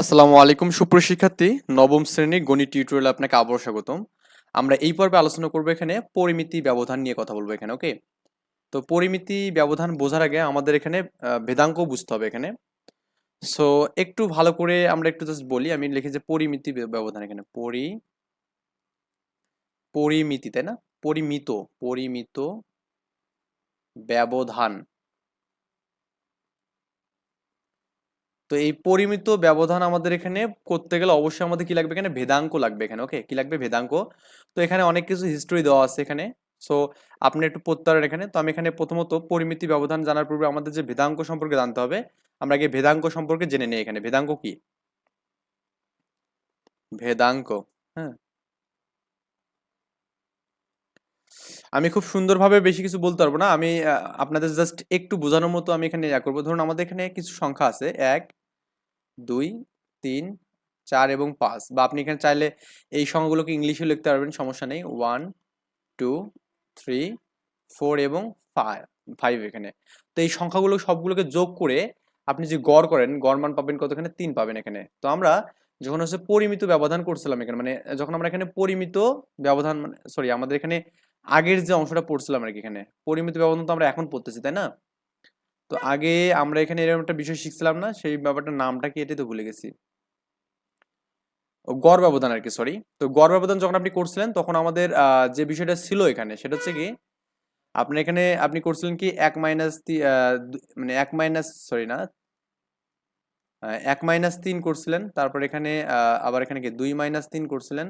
আসসালামু আলাইকুম সুপ্রশিক্ষার্থী নবম শ্রেণির গণিত টিউটোরিয়াল আপনাকে আবারও স্বাগতম। আমরা এই পর্বে আলোচনা করব এখানে পরিমিতি ব্যবধান নিয়ে কথা বলব এখানে, ওকে? তো পরিমিতি ব্যবধান বোঝার আগে আমাদের এখানে ভেদাঙ্ক বুঝতে হবে এখানে। সো একটু ভালো করে আমরা একটু জাস্ট বলি, আমি লিখি যে পরিমিতি ব্যবধান এখানে। পরি, পরিমিতি, তাই না? পরিমিত পরিমিত ব্যবধান। তো এই পরিমিত ব্যবধান আমাদের এখানে করতে গেলে অবশ্যই আমাদের কি লাগবে এখানে? ভেদাঙ্ক লাগবে এখানে ওকে কি লাগবে? ভেদাঙ্ক। তো এখানে অনেক কিছু হিস্ট্রি দেওয়া আছে এখানে। সো আপনি একটু পড়তে এখানে। তো আমি এখানে প্রথমত পরিমিতি ব্যবধান জানার পূর্বে আমাদের যে ভেদাঙ্ক সম্পর্কে জানতে হবে, আমরা আগে ভেদাঙ্ক সম্পর্কে জেনে নিই এখানে। ভেদাঙ্ক কি? ভেদাঙ্ক হ্যাঁ। আমি খুব সুন্দরভাবে বেশি কিছু বলতে পারব না। আমি আপনাদের জাস্ট একটু বোঝানোর মতো আমি এখানে ইয়া করব। ধরুন আমাদের এখানে কিছু সংখ্যা আছে। এক দুই, তিন, চার এবং পাঁচ। বা আপনি এখানে চাইলে এই সংখ্যাগুলোকে ইংলিশে লিখতে পারবেন, সমস্যা নেই। ওয়ান, টু, থ্রি, ফোর এবং ফাইভ এখানে। তো এই সংখ্যাগুলো সবগুলোকে যোগ করে আপনি যে গড় করেন, গড় মান পাবেন কত এখানে তিন পাবেন এখানে। তো আমরা যখন হচ্ছে পরিমিত ব্যবধান করছিলাম এখানে মানে যখন আমরা এখানে পরিমিত ব্যবধান মানে সরি, আমাদের এখানে আগের যে অংশটা পড়ছিলাম আর কি এখানে, পরিমিত ব্যবধান তো আমরা এখন পড়তেছি, তাই না? তো আগে আমরা এখানে এরকম একটা বিষয় শিখছিলাম না, সেই ব্যাপারটার নামটা কি এটাই তো ভুলে গেছি। গড় ব্যবধান আর কি সরি তো গড় ব্যবধান যখন আপনি করছিলেন, তখন আমাদের যে বিষয়টা ছিল এখানে, সেটা হচ্ছে কি, আপনি এখানে, আপনি করছিলেন কি, এক মাইনাস মানে এক মাইনাস সরি না এক মাইনাস তিন করছিলেন, তারপর এখানে আবার এখানে কি, দুই মাইনাস তিন করছিলেন,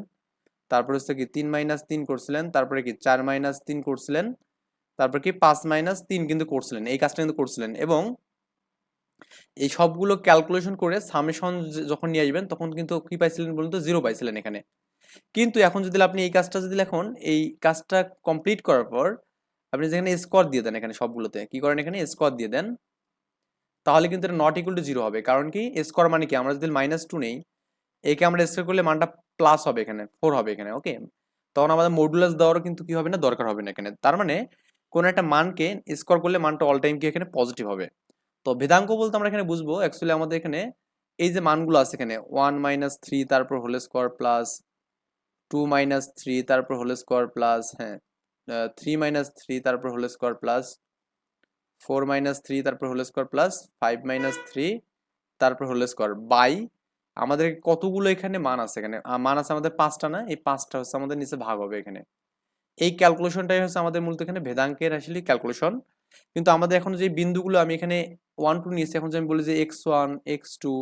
তারপর হচ্ছে কি, তিন মাইনাস তিন করছিলেন, তারপরে কি, চার মাইনাস তিন করছিলেন তারপর কি পাঁচ মাইনাস তিন কিন্তু করছিলেন, এই কাজটা কিন্তু করছিলেন এবং এই সবগুলো ক্যালকুলেশন করে সামেশন যখন নিয়ে আসবেন তখন কিন্তু কি পাইছিলেন বলুন তো জিরো পাইছিলেন এখানে। কিন্তু এখন যদি আপনি এই কাজটা যদি এখন এই কাজটা কমপ্লিট করার পর আপনি যেখানে স্কোর দিয়ে দেন এখানে সবগুলোতে, কি করেন এখানে? স্কোর দিয়ে দেন। তাহলে কিন্তু এটা নট ইকুয়াল টু জিরো হবে। কারণ কি? স্কোয়ার মানে কি? আমরা যদি মাইনাস টু নেই, একে আমরা স্কোয়ার করলে মানটা প্লাস হবে এখানে ফোর হবে এখানে ওকে তখন আমাদের মডুলাস দেওয়ারও কিন্তু কি হবে না? দরকার হবে না এখানে। তার মানে কোনো একটা মানকে স্কোর করলে মানটা অল টাইম কি এখানে পজিটিভ হবে? তো ভেদাঙ্ক বলতে আমরা এখানে বুঝব অ্যাকচুয়ালি আমাদের এখানে এই যে মানগুলো আছে এখানে ওয়ান মাইনাস থ্রি তারপর whole square plus two minus three তারপর হোল স্কোয়ার প্লাস হ্যাঁ থ্রি মাইনাস থ্রি তারপর whole square plus four minus three তারপর whole square plus five minus three তারপর হোল স্কোয়ার বাই আমাদের কতগুলো এখানে মান আছে এখানে? মান আছে আমাদের পাঁচটা না? এই পাঁচটা হচ্ছে আমাদের নিচে ভাগ হবে এখানে। এই ক্যালকুলেশনটাই হচ্ছে আমাদের মূলত এখানে ভেদাঙ্কের আসলে ক্যালকুলেশন কিন্তু আমাদের এখন যে বিন্দুগুলো আমি এখানে ওয়ান টু নিয়েছি, এখন যে আমি বলি যে x one x two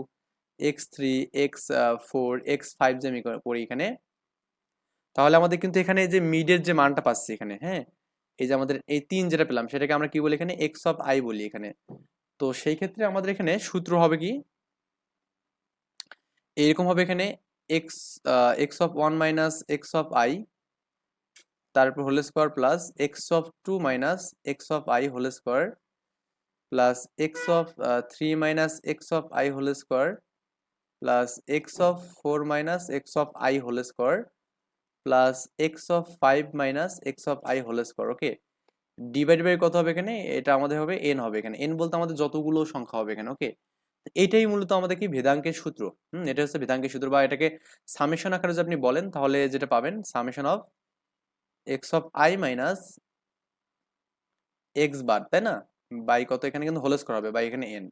x three x four x five যে আমি করি এখানে, তাহলে আমাদের কিন্তু এখানে যে মিডের যে মানটা পাচ্ছি এখানে হ্যাঁ? এই যে আমাদের এই তিন যেটা পেলাম, সেটাকে আমরা কি বলি এখানে? এক্স অফ আই বলি এখানে। তো সেই ক্ষেত্রে আমাদের এখানে সূত্র হবে কি? এরকম হবে এখানে x x of one minus x of i তারপর whole square plus x of two minus x of i whole square plus x of three minus x of i whole square plus x of four minus x of i whole square plus x of five minus x of i whole square okay divide by কত হবে এখানে? এটা আমাদের হবে N হবে এখানে। N বলতে আমাদের যতগুলো সংখ্যা হবে এখানে ওকে এটাই মূলত আমাদের কি? ভেদাঙ্কের সূত্র। হুম, এটা হচ্ছে ভেদাঙ্কের সূত্র বা এটাকে সামেশন আকারে যদি আপনি বলেন, তাহলে যেটা পাবেন summation of x of i minus x bar তাই না? বাই কত? এখানে কিন্তু হোল স্কোয়ার হবে বাই এখানে এন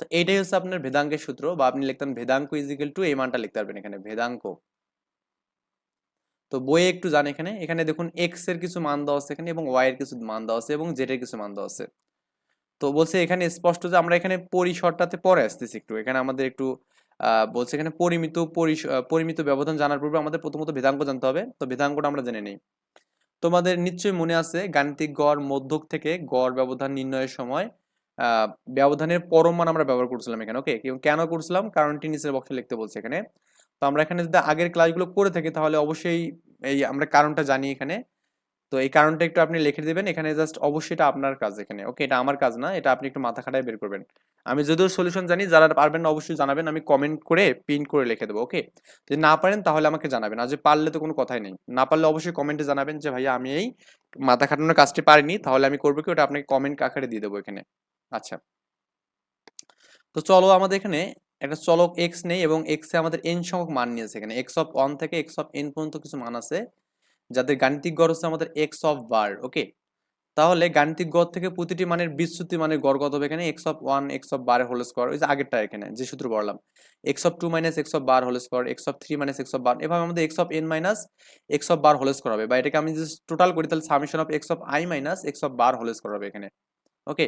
তো এইটাই হচ্ছে আপনার ভেদাঙ্কের সূত্র, বা আপনি লিখতেন ভেদাঙ্ক ইজিক্যাল টু এই মানটা লিখতে পারবেন এখানে, ভেদাঙ্ক। তো বইয়ে একটু জান এখানে এখানে দেখুন এক্সের কিছু মান দেওয়া আছে এখানে, এবং ওয়াই এর কিছু মান দেওয়া আছে, এবং জেড এর কিছু মান দেওয়া আছে। তো বলছে এখানে স্পষ্ট যে আমরা এখানে পরিসরটাতে পরে আসতেছি একটু, এখানে আমাদের একটু বলছে এখানে পরিমিত পরিমিত ব্যবধান জানার পূর্বে আমাদের প্রথমত ভেদাঙ্ক জানতে হবে। তো ভেদাঙ্কটা আমরা জেনে নিই। তোমাদের নিশ্চয়ই মনে আছে গাণিতিক গড় মধ্যক থেকে গড় ব্যবধান নির্ণয়ের সময় ব্যবধানের পরম মান আমরা ব্যবহার করছিলাম এখানে, ওকে? কেন করছিলাম? কারণটি নিচের বক্সে লিখতে বলছে এখানে। তো আমরা এখানে যদি আগের ক্লাসগুলো করে থাকি তাহলে অবশ্যই এই আমরা কারণটা জানি এখানে। তো এই কারণটা একটু আপনি লিখে দিবেন। এখানে জাস্ট অবশ্যই এটা আপনার কাজ এখানে। ওকে এটা আমার কাজ না, এটা আপনি একটু মাথা খাটায় বের করবেন। আমি যদিও সলিউশন জানি, যারা পারবেন অবশ্যই জানাবেন, আমি কমেন্ট করে পিন করে লিখে দেবো ওকে যদি না পারেন তাহলে আমাকে জানাবেন। আর যে পারলে তো কোনো কথাই নেই। না পারলে অবশ্যই কমেন্টে জানাবেন যে, ভাইয়া, আমি এই মাথা খাটানোর কাজটি পারিনি, তাহলে আমি করব কি? ওটা আপনাকে কমেন্ট আকারে দিয়ে দেবো এখানে। আচ্ছা। তো চলো আমাদের এখানে একটা চলক এক্স নেই এবং এক্স আমাদের এন সংখ্যক মান নিয়েছে এখানে। এক্স অফ ওয়ান থেকে এক্স অফ এন পর্যন্ত কিছু মান আছে। যাদের গাণিতিক গড় হচ্ছে আমাদের এক্স অফ বার ওকে তাহলে গাণিতিক গড় থেকে প্রতিটি মানের বিচ্যুতি মানের গড় কত হবে এখানে x of one x of bar whole square ওই যে আগেরটা এখানে যে সূত্র বললাম x of two minus x of bar whole square x of three minus x of bar এভাবে আমাদের x of n minus x of bar whole square হবে বা এটাকে আমি যদি টোটাল করি তাহলে summation of x of i minus x of bar whole square হবে এখানে ওকে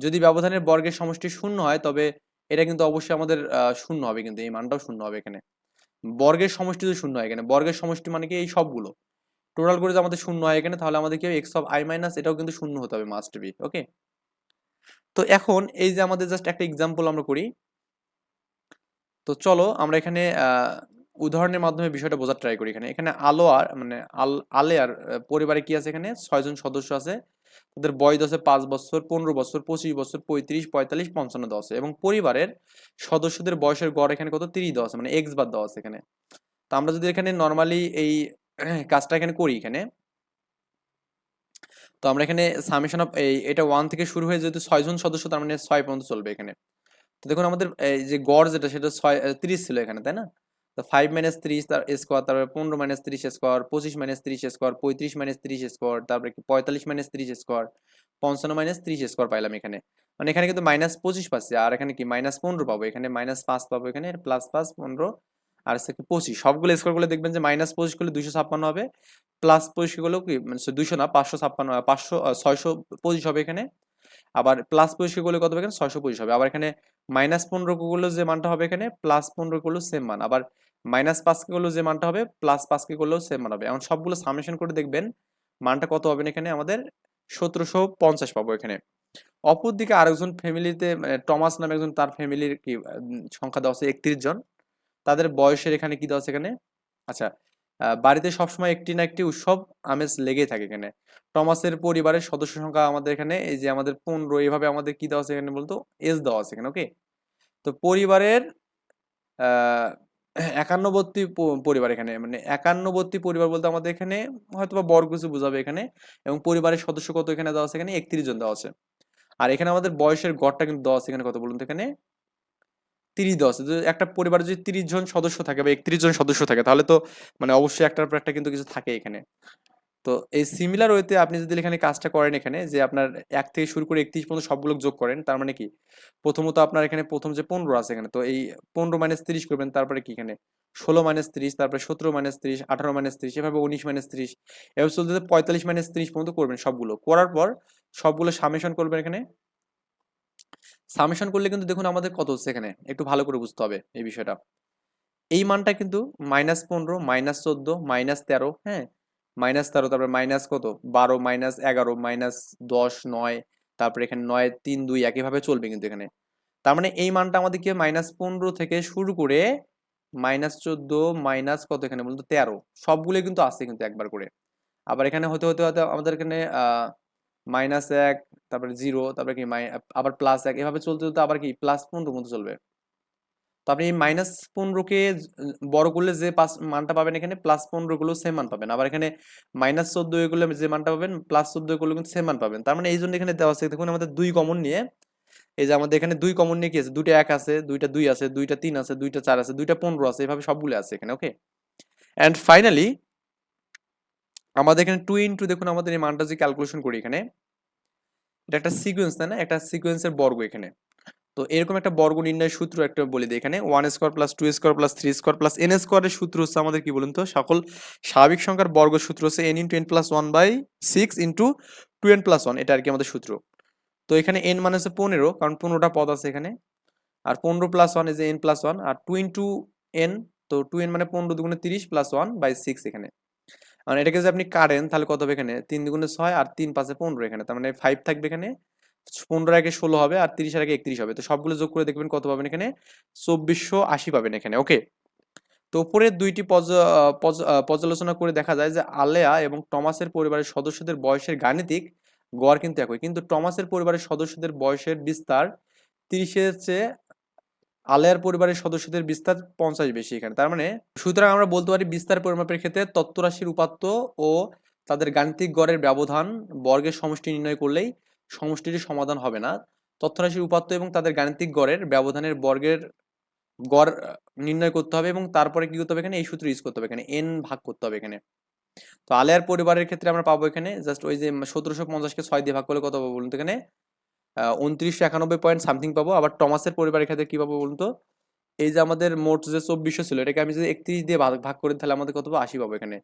যদি ব্যবধানের বর্গের সমষ্টি শূন্য হয় তবে এটা কিন্তু অবশ্যই আমাদের শূন্য হবে কিন্তু এই মানটাও শূন্য হবে এখানে বর্গের সমষ্টি যদি শূন্য হয় এখানে বর্গের সমষ্টি মানে কি এই সবগুলো টোটাল করে যদি আমাদের শূন্য হয় এখানে তাহলে আমাদের কি হবে? এক্স অফ আই মাইনাস এটাও কিন্তু শূন্য হতে হবে মাস্ট বি ওকে তো এখন এই যে আমাদের জাস্ট একটা এক্সাম্পল আমরা করি। তো চলো আমরা এখানে উদাহরণের মাধ্যমে বিষয়টা বোঝার ট্রাই করি এখানে। এখানে আলো আর মানে আল আলেয়ার আহ, পরিবারে কি আছে এখানে? ছয়জন সদস্য আছে। তাদের বয়স আছে পাঁচ বছর পনেরো বছর পঁচিশ বছর পঁয়ত্রিশ পঁয়তাল্লিশ পঞ্চান্ন দশ এবং পরিবারের সদস্যদের বয়সের গড় এখানে কত? তিরিশ দশ মানে এক্স বাদ আছে এখানে। তো আমরা যদি এখানে নর্মালি এই কাজটা এখানে করি এখানে। তো আমরা এখানে সামেশন অফ এই, এটা ওয়ান থেকে শুরু হয়ে যেহেতু ছয়জন সদস্য, তার মানে ছয় পর্যন্ত চলবে এখানে। তো দেখুন আমাদের, এই যে গড় যেটা, সেটা ছয় তিরিশ ছিল এখানে, তাই না? তো ফাইভ মাইনাস ত্রিশ, তার স্কোয়ার তারপরে পনেরো মাইনাস ত্রিশ স্কোয়ার পঁচিশ মাইনাস ত্রিশ স্কোয়ার পঁয়ত্রিশ মাইনাস ত্রিশ স্কোয়ার তারপরে কি পঁয়তাল্লিশ মাইনাস ত্রিশ স্কোয়ার পঞ্চান্ন মাইনাস ত্রিশ স্কোয়ার পাইলাম এখানে। মানে এখানে কিন্তু মাইনাস পঁচিশ পাচ্ছি, আর এখানে কি? মাইনাস পনেরো পাবো, এখানে মাইনাস পাঁচ পাবো, এখানে প্লাস পাঁচ, পনেরো আর কি পঁচিশ। সবগুলো স্কোয়ার করলে দেখবেন যে মাইনাস পঁচিশ করলে দুইশো ছাপ্পান্ন হবে প্লাস পঁচিশ করলেও কি মানে দুইশো না, পাঁচশো ছাপ্পান্ন পাঁচশো ছয়শো পঁচিশ হবে এখানে। আবার প্লাস পঁচিশ করলে কত হবে এখানে? ছয়শো পঁচিশ হবে। আবার এখানে মাইনাস পনেরো করলে যে মানটা হবে এখানে প্লাস পনেরো করলেও সেম মান। আবার মাইনাস পাঁচকে করলেও যে মানটা হবে প্লাস পাঁচকে করলেও সেম মান হবে। এখন সবগুলো সামেশন করে দেখবেন, মানটা কত হবে এখানে? আমাদের সতেরোশো পঞ্চাশ পাবো এখানে। অপরদিকে আরেকজন ফ্যামিলিতে টমাস নামে একজন তার ফ্যামিলির কি সংখ্যা দেওয়া আছে একত্রিশ জন। তাদের বয়সের এখানে কি দেওয়া আছে এখানে? আচ্ছা বাড়িতে সবসময় একটি না একটি উৎসব আমেজ লেগেই থাকে এখানে। টমাসের পরিবারের সদস্য সংখ্যা আমাদের এখানে, এই যে আমাদের পনেরো এইভাবে আমাদের কি দেওয়া আছে এখানে বলতো? এজ দেওয়া আছে এখানে ওকে তো পরিবারের একান্নবর্তী পরিবার এখানে মানে একান্নবর্তী পরিবার বলতে আমাদের এখানে হয়তো বা বড় কিছু বোঝাবে এখানে, এবং পরিবারের সদস্য কত এখানে দেওয়া আছে এখানে? একত্রিশ জন দেওয়া আছে। আর এখানে আমাদের বয়সের গড়টা কিন্তু দেওয়া আছে এখানে কত বলুন তো এখানে? তিরিশ দেওয়া আছে একটা পরিবারে যদি তিরিশ জন সদস্য থাকে বা একত্রিশ জন সদস্য থাকে, তাহলে তো মানে অবশ্যই একটার পর একটা কিন্তু কিছু থাকে এখানে। তো এই সিমিলার ওয়েতে আপনি যদি এখানে কাজটা করেন এখানে, যে আপনার এক থেকে শুরু করে একত্রিশ পর্যন্ত সবগুলো যোগ করেন, তার মানে কি? প্রথমত আপনার এখানে প্রথম যে পনেরো আছে এখানে, তো এই পনেরো মাইনাস তিরিশ করবেন, তারপরে কি এখানে? ষোলো মাইনাস তিরিশ, তারপরে সতেরো মাইনাস তিরিশ, আঠারো মাইনাস তিরিশ, এভাবে উনিশ মাইনাস তিরিশ, এভাবে চলতে পঁয়তাল্লিশ মাইনাস তিরিশ পর্যন্ত করবেন সবগুলো। করার পর সবগুলো সামেশন করবেন এখানে। সামেশন করলে কিন্তু দেখুন আমাদের কত হচ্ছে এখানে? একটু ভালো করে বুঝতে হবে এই বিষয়টা। এই মানটা কিন্তু মাইনাস পনেরো মাইনাস চোদ্দ মাইনাস তেরো হ্যাঁ? মাইনাস তেরো, তারপরে মাইনাস কত? বারো মাইনাস এগারো মাইনাস দশ, নয়, তারপরে এখানে নয়, তিন, দুই একইভাবে চলবে কিন্তু এখানে। তার মানে এই মানটা আমাদের কি মাইনাস পনেরো থেকে শুরু করে মাইনাস চোদ্দ মাইনাস কত এখানে বলতো তেরো। সবগুলো কিন্তু আছে কিন্তু একবার করে। আবার এখানে হতে হতে হতে আমাদের এখানে মাইনাস এক, তারপরে জিরো, তারপরে কি আবার প্লাস এক, এভাবে চলতে চলতে আবার কি প্লাস পনেরো মতো চলবে। তো আপনি এই মাইনাস পনেরোকে বড় করলে যে পাঁচ মানটা পাবেন এখানে প্লাস পনেরো গুলো সেম মান পাবেন। আবার এখানে মাইনাস চোদ্দ করলে যে মানটা পাবেন প্লাস চোদ্দ করলে কিন্তু সেম মান পাবেন। তার মানে এই জন্য এখানে দেওয়া আছে, দেখুন আমাদের দুই কমন নিয়ে, এই যে আমাদের এখানে দুই কমন নিয়ে কি আছে? দুইটা এক আছে, দুইটা দুই আছে, দুইটা তিন আছে, দুইটা চার আছে, দুইটা পনেরো আছে, এভাবে সবগুলো আছে এখানে ওকে অ্যান্ড ফাইনালি আমাদের এখানে টু ইন্টু দেখুন আমাদের এই মানটা যে ক্যালকুলেশন করি এখানে, এটা একটা সিকোয়েন্স তাই না? একটা সিকোয়েন্সের বর্গ এখানে। তো এরকম একটা বর্গ নির্ণয়ের সূত্র একটা বলে দিই এখানে one square plus two square plus three square plus n স্কোয়ারের সূত্র হচ্ছে আমাদের কি বলুন তো? সকল স্বাভাবিক সংখ্যার বর্গ সূত্র হচ্ছে n into n plus one by six into two n plus one এটা আর কি আমাদের সূত্র। তো এখানে এন মানে হচ্ছে পনেরো, কারণ পনেরোটা পদ আছে এখানে। আর পনেরো plus one n plus one আর টু ইন্টু এন তো টু এন মানে পনেরো দুগুণে তিরিশ প্লাস ওয়ান বাই সিক্স এখানে। মানে এটাকে যদি আপনি কাটেন, তাহলে কত হবে এখানে? তিন দুগুণে ছয় আর তিন পাঁচে পনেরো এখানে। তার মানে ফাইভ থাকবে এখানে। পনেরো আগে ষোলো হবে আর তিরিশ আগে একত্রিশ হবে। তো সবগুলো যোগ করে দেখবেন কত পাবেন এখানে? চব্বিশশো আশি পাবেন এখানে ওকে তো উপরের দুইটি পর্যালোচনা করে দেখা যায় যে আলেয়া এবং টমাসের পরিবারের সদস্যদের বয়সের গাণিতিক গড় কিন্তু একই। কিন্তু টমাসের পরিবারের সদস্যদের বয়সের বিস্তার তিরিশের চেয়ে আলেয়ার পরিবারের সদস্যদের বিস্তার পঞ্চাশ বেশি এখানে। তার মানে সুতরাং আমরা বলতে পারি বিস্তার পরিমাপের ক্ষেত্রে তত্ত্বরাশির উপাত্ত ও তাদের গাণিতিক গড়ের ব্যবধান বর্গের সমষ্টি নির্ণয় করলেই সমষ্টিটির সমাধান হবে না। তথ্যরাশির উপাত্ত এবং তাদের গাণিতিক গড়ের ব্যবধানের বর্গের গড় নির্ণয় করতে হবে এবং তারপরে কি করতে হবে এখানে? এই সূত্র ইউজ করতে হবে এখানে। এন ভাগ করতে হবে এখানে। তো আলেয়ার পরিবারের ক্ষেত্রে আমরা পাবো এখানে। জাস্ট ওই যে সতেরোশো পঞ্চাশকে ছয় দিয়ে ভাগ করলে কত পাবো বলুন তো এখানে? উনত্রিশশো একানব্বই পয়েন্ট সামথিং পাবো। আবার টমাসের পরিবারের ক্ষেত্রে কি পাবো বলুন তো? এই যে আমাদের মোট যে চব্বিশশো ছিল, এটাকে আমি যদি একত্রিশ দিয়ে ভাগ ভাগ করি, তাহলে আমাদের কত পাবো? আশি পাবো এখানে।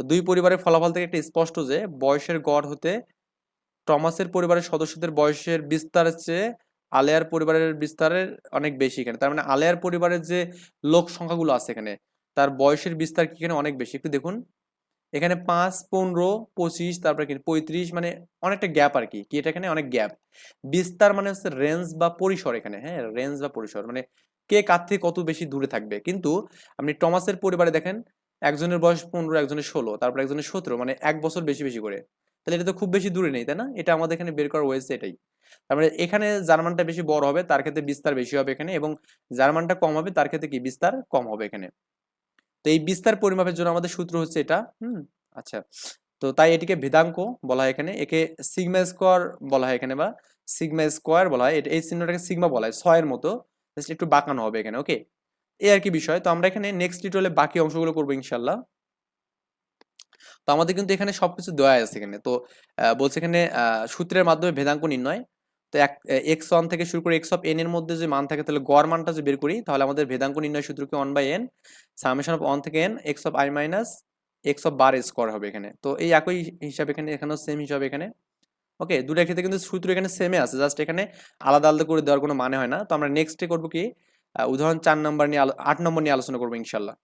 তো দুই পরিবারের ফলাফল থেকে একটা স্পষ্ট যে, বয়সের গড় হতে টমাসের পরিবারের সদস্যদের বয়সের বিস্তারের চেয়ে আলেয়ার পরিবারের বিস্তারের অনেক বেশি এখানে। তার মানে আলেয়ার পরিবারের যে লোক সংখ্যাগুলো আছে এখানে, তার বয়সের বিস্তার কি এখানে অনেক বেশি? একটু দেখুন। এখানে পাঁচ, পনেরো, পঁচিশ, তারপরে কি পঁয়ত্রিশ মানে অনেকটা গ্যাপ আর কি। কি এটা এখানে? অনেক গ্যাপ বিস্তার মানে হচ্ছে রেঞ্জ বা পরিসর এখানে হ্যাঁ? রেঞ্জ বা পরিসর। মানে কে কার থেকে কত বেশি দূরে থাকবে। কিন্তু আপনি টমাসের পরিবারে দেখেন, একজনের বয়স পনেরো, একজনের ষোলো, তারপর একজনের সতেরো মানে এক বছর বেশি বেশি করে। তাহলে এটা তো খুব বেশি দূরে নেই, তাই না? এটা আমাদের এখানে বের করার হয়েছে এটাই। তারপরে এখানে জার্মানটা বেশি বড় হবে, তার ক্ষেত্রে বিস্তার বেশি হবে এখানে এবং জার্মানটা কম হবে, তার ক্ষেত্রে কি? বিস্তার কম হবে এখানে। তো এই বিস্তার পরিমাপের জন্য আমাদের সূত্র হচ্ছে এটা। হুম আচ্ছা। তো তাই এটিকে ভেদাঙ্ক বলা হয় এখানে। একে সিগমা স্কোয়ার বলা হয় এখানে বা সিগমা স্কোয়ার বলা হয়। এই চিহ্নটাকে সিগমা বলা হয়, ছয়ের মতো। একটু বাঁকানো হবে এখানে, ওকে? এই আর কি বিষয়। তো আমরা এখানে নেক্সট টিউটোরিয়ালে বাকি অংশগুলো করব ইনশাল্লাহ তো আমাদের কিন্তু এখানে সবকিছু দেওয়া আছে এখানে। তো বলছে এখানে সূত্রের মাধ্যমে ভেদাঙ্ক নির্ণয়। তো এক এক্স ওয়ান থেকে শুরু করে এক্স অফ এন এর মধ্যে যে মান থাকে, তাহলে গড় মানটা যে বের করি, তাহলে আমাদের ভেদাঙ্ক নির্ণয় সূত্র কি one by n summation of one থেকে n x of i minus x of bar square হবে এখানে। তো এই একই হিসাবে এখানে, এখানেও সেম হিসাবে এখানে। ওকে দুটার ক্ষেত্রে কিন্তু সূত্র এখানে সেমে আছে জাস্ট এখানে আলাদা আলাদা করে দেওয়ার কোনো মানে হয় না। তো আমরা নেক্সটে করব কি? উদাহরণ চার নম্বর নিয়ে আট নম্বর নিয়ে আলোচনা করব ইনশাল্লাহ।